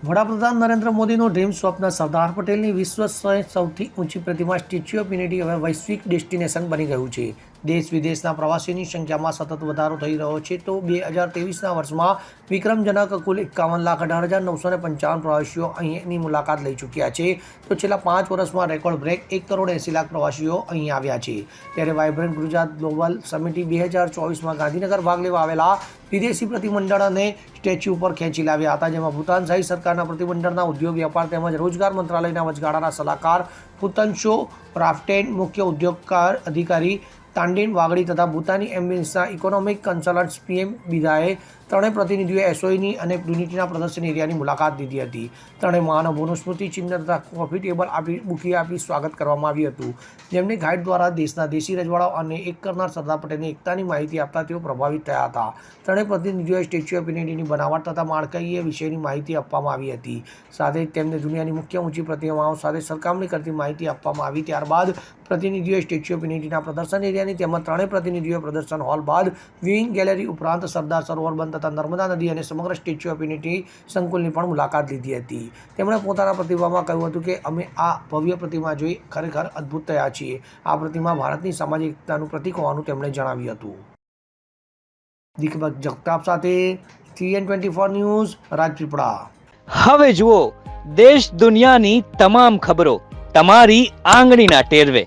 વડાપ્રધાન નરેન્દ્ર મોદીનું ડ્રીમ સ્વપ્ન સરદાર પટેલની વિશ્વ સૌથી ઊંચી પ્રતિમા સ્ટેચ્યુ ઓફ યુનિટી હવે વૈશ્વિક ડેસ્ટિનેશન બની ગયું છે. દેશ વિદેશના પ્રવાસીઓની સંખ્યામાં સતત વધારો થઈ રહ્યો છે. તો બે હજાર ત્રેવીસના વર્ષમાં વિક્રમજનક કુલ એકાવન લાખ અઢાર હજાર નવસો ને પંચાવન પ્રવાસીઓ અહીંની મુલાકાત લઈ ચૂક્યા છે. તો છેલ્લા પાંચ વર્ષમાં રેકોર્ડ બ્રેક એક કરોડ એંસી લાખ પ્રવાસીઓ અહીં આવ્યા છે. ત્યારે વાઇબ્રન્ટ ગુજરાત ગ્લોબલ સમિટી બે હજાર ચોવીસમાં ગાંધીનગર ભાગ લેવા આવેલા વિદેશી પ્રતિમંડળને સ્ટેચ્યુ ઉપર ખેંચી લાવ્યા હતા, જેમાં ભૂતાન સહિત સરકારના પ્રતિમંડળના ઉદ્યોગ, વ્યાપાર તેમજ રોજગાર મંત્રાલયના વચગાળાના સલાહકાર ભૂતનશો રાફ્ટેન મુખ્ય ઉદ્યોગકાર અધિકારી તાંડીન, વાગડી તથા ભૂતાની એમ્બ્યુલન્સના ઇકોનોમિક કન્સલ્ટન્ટ્સ પીએમ બિદાએ ત્રણેય પ્રતિનિધિઓએ એસઓઈની અને યુનિટીના પ્રદર્શન એરિયાની મુલાકાત લીધી હતી. ત્રણેય મહાનુભાવોનું સ્મૃતિ ચિહ્ન તથા કોફી ટેબલ આપી બુકી આપી સ્વાગત કરવામાં આવ્યું હતું. જેમને ગાઈડ દ્વારા દેશના દેશી રજવાડાઓ અને એક કરનાર સરદાર પટેલની એકતાની માહિતી આપતા તેઓ પ્રભાવિત થયા હતા. ત્રણેય પ્રતિનિધિઓએ સ્ટેચ્યુ ઓફ યુનિટીની બનાવટ તથા માળખાકીય વિષયની માહિતી આપવામાં આવી હતી. સાથે તેમને દુનિયાની મુખ્ય ઊંચી પ્રતિમાઓ સાથે સરખામણી કરતી માહિતી આપવામાં આવી ત્યારબાદ પ્રતિનિધિઓએ સ્ટેચ્યુ ઓફ યુનિટીના પ્રદર્શન એરિયાની તેમજ ત્રણેય પ્રતિનિધિઓએ પ્રદર્શન હોલ બાદ વ્યુઇંગ ગેલેરી ઉપરાંત સરદાર સરોવર બંધ તથા નર્મદા નદી અને સમગ્ર સ્ટેચ્યુ ઓફ યુનિટી સંકુલની પણ મુલાકાત લીધી હતી. તેમણે પોતાના પ્રતિભાવમાં કહ્યું હતું કે, અમે આ ભવ્ય પ્રતિમા જોઈ ખરેખર અદ્ભુત થયા છીએ. આ પ્રતિમા ભારતની સામાજિક એકતાનું પ્રતીક હોવાનું તેમણે જણાવ્યું હતું. દીપક જગતાપ સાથે CN twenty four news, Rajpipla. હવે જુઓ, દેશ દુનિયાની તમામ ખબરો તમારી આંગળીના ટેરવે.